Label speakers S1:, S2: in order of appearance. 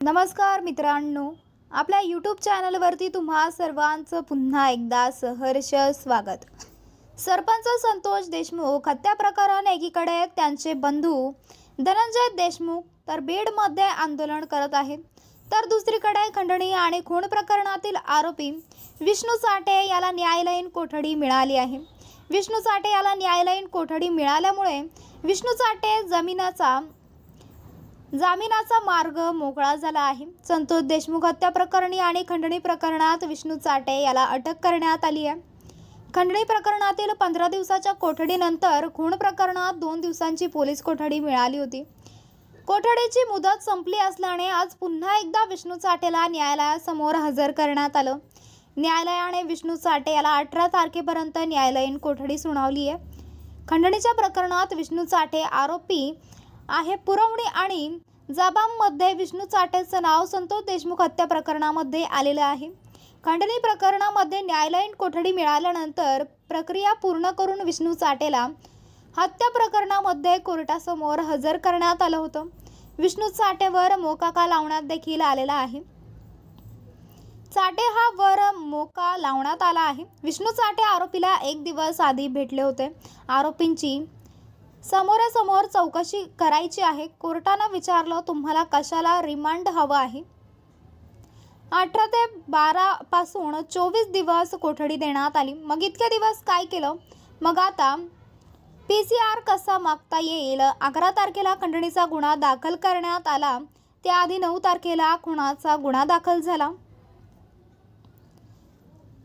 S1: नमस्कार मित्रांनो आपल्या यूट्यूब चॅनलवरती तुम्हा सर्वांचं पुन्हा एकदा सहर्ष स्वागत. सरपंच संतोष देशमुख हत्या प्रकरण एकीकडे त्यांचे बंधू धनंजय देशमुख तर बीडमध्ये आंदोलन करत आहेत. तर दुसरीकडे खंडणी आणि खून प्रकरणातील आरोपी विष्णू साठे याला न्यायालयीन कोठडी मिळाली आहे. विष्णू साठे याला न्यायालयीन कोठडी मिळाल्यामुळे विष्णू साठे जमिनाचा जामिनाचा मार्ग मोकळा झाला आहे. संतोष देशमुख हत्या प्रकरणी आणि खंडणी प्रकरणात विष्णू चाटे याला अटक करण्यात आली आहे. खंडणी प्रकरणातील पंधरा दिवसाच्या कोठडीनंतर खून प्रकरणात दोन दिवसांची पोलीस कोठडी मिळाली होती. कोठडीची मुदत संपली असल्याने आज पुन्हा एकदा विष्णू चाटेला न्यायालयासमोर हजर करण्यात आलं. न्यायालयाने विष्णू चाटे याला अठरा तारखेपर्यंत न्यायालयीन कोठडी सुनावली आहे. खंडणीच्या प्रकरणात विष्णू चाटे आरोपी आहे. पुरवणी आणि जाबांमध्ये विष्णू चाटेचं नाव संतोष देशमुख हत्या प्रकरणामध्ये आलेलं आहे. खंडणी प्रकरणामध्ये न्यायालयीन कोठडी मिळाल्यानंतर प्रक्रिया पूर्ण करून विष्णू चाटेला हत्या प्रकरणामध्ये कोर्टासमोर हजर करण्यात आलं होतं. विष्णू चाटेवर मोकाका लावण्यात देखील आलेला आहे. चाटे हा वर मोका लावण्यात आला आहे. विष्णू चाटे आरोपीला एक दिवस आधी भेटले होते. आरोपींची समोरासमोर चौकशी करायची आहे. कोर्टानं विचारलं तुम्हाला कशाला रिमांड हवं आहे? अठरा ते बारा पासून चोवीस दिवस कोठडी देण्यात आली. मग इतके दिवस काय केलं? मग आता पी सी आर कसा मागता येईल? अकरा तारखेला खंडणीचा गुन्हा दाखल करण्यात आला. त्याआधी नऊ तारखेला खुनाचा गुन्हा दाखल झाला.